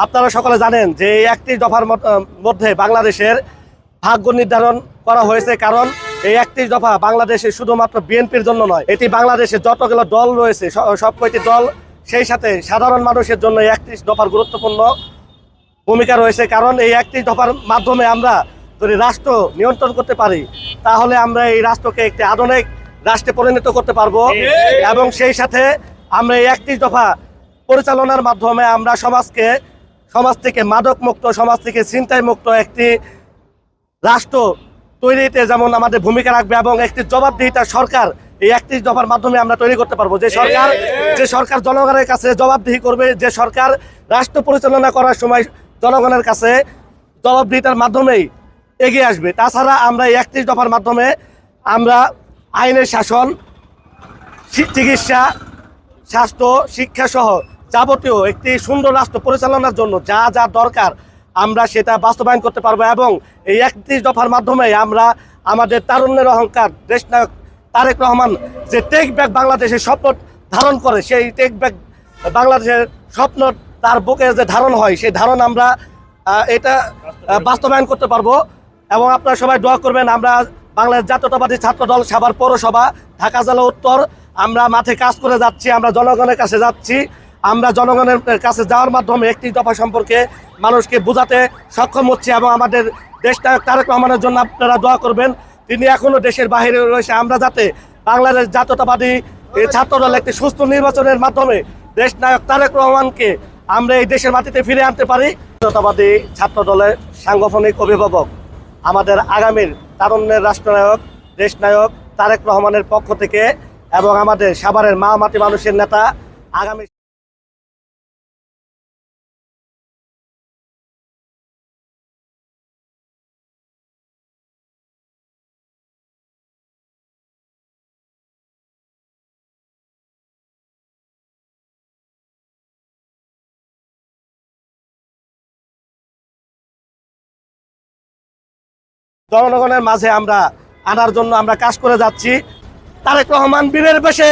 আপনারা সকলে জানেন যে এই একত্রিশ দফার মধ্যে বাংলাদেশের ভাগ্য নির্ধারণ করা হয়েছে কারণ এই একত্রিশ দফা বাংলাদেশে শুধুমাত্র বিএনপির জন্য নয় এটি বাংলাদেশে যতগুলো দল রয়েছে সব কয়টি দল সেই সাথে সাধারণ মানুষের জন্য এই একত্রিশ দফার গুরুত্বপূর্ণ ভূমিকা রয়েছে। কারণ এই একত্রিশ দফার মাধ্যমে আমরা যদি রাষ্ট্র নিয়ন্ত্রণ করতে পারি তাহলে আমরা এই রাষ্ট্রকে একটি আধুনিক রাষ্ট্রে পরিণত করতে পারব এবং সেই সাথে আমরা এই একত্রিশ দফা পরিচালনার মাধ্যমে আমরা সমাজকে সমাজ থেকে মাদক মুক্ত সমাজ থেকে ছিনতাই মুক্ত একটি রাষ্ট্র তৈরিতে যেমন আমাদের ভূমিকা রাখবে এবং একটি জবাবদিহিতা সরকার, এই একত্রিশ দফার মাধ্যমে আমরা তৈরি করতে পারব। যে সরকার যে সরকার জনগণের কাছে জবাবদিহি করবে, যে সরকার রাষ্ট্র পরিচালনা করার সময় জনগণের কাছে জবাবদিহিতার মাধ্যমেই এগিয়ে আসবে। তাছাড়া আমরা এই একত্রিশ দফার মাধ্যমে আমরা আইনের শাসন চিকিৎসা, স্বাস্থ্য শিক্ষা সহ যাবতীয় একটি সুন্দর রাষ্ট্র পরিচালনার জন্য যা যা দরকার আমরা সেটা বাস্তবায়ন করতে পারব এবং এই একত্রিশ দফার মাধ্যমে আমরা আমাদের তারুণ্যের অহংকার দেশ নায়ক তারেক রহমান যে টেক ব্যাক বাংলাদেশের স্বপ্ন ধারণ করে সেই টেক ব্যাক বাংলাদেশের স্বপ্ন তার বুকে যে ধারণ হয় সেই ধারণ আমরা এটা বাস্তবায়ন করতে পারব এবং আপনারা সবাই দোয়া করবেন আমরা বাংলাদেশ জাতীয়তাবাদী ছাত্র দল সাভার পৌরসভা ঢাকা জেলা উত্তর আমরা মাঠে কাজ করে যাচ্ছি আমরা জনগণের কাছে যাচ্ছি। আমরা জনগণের কাছে যাওয়ার মাধ্যমে একটি দফা সম্পর্কে মানুষকে বোঝাতে সক্ষম হচ্ছে এবং আমাদের দেশ নায়ক তারেক রহমানের জন্য আপনারা দোয়া করবেন। তিনি এখনও দেশের বাইরে রয়েছে। আমরা যাতে বাংলাদেশ জাতীয়তাবাদী এই ছাত্র একটি সুস্থ নির্বাচনের মাধ্যমে দেশ নায়ক তারেক রহমানকে আমরা এই দেশের মাটিতে ফিরে আনতে পারি। জাতীয়তাবাদী ছাত্র দলের সাংগঠনিক অভিভাবক, আমাদের আগামীর তারুণ্যের রাষ্ট্রনায়ক, দেশ নায়ক তারেক রহমানের পক্ষ থেকে এবং আমাদের সাভারের মা মাটি মানুষের নেতা, আগামী জনগণের মাঝে আমরা আনার জন্য আমরা কাজ করে যাচ্ছি। তারেক রহমান বীরের বেশে।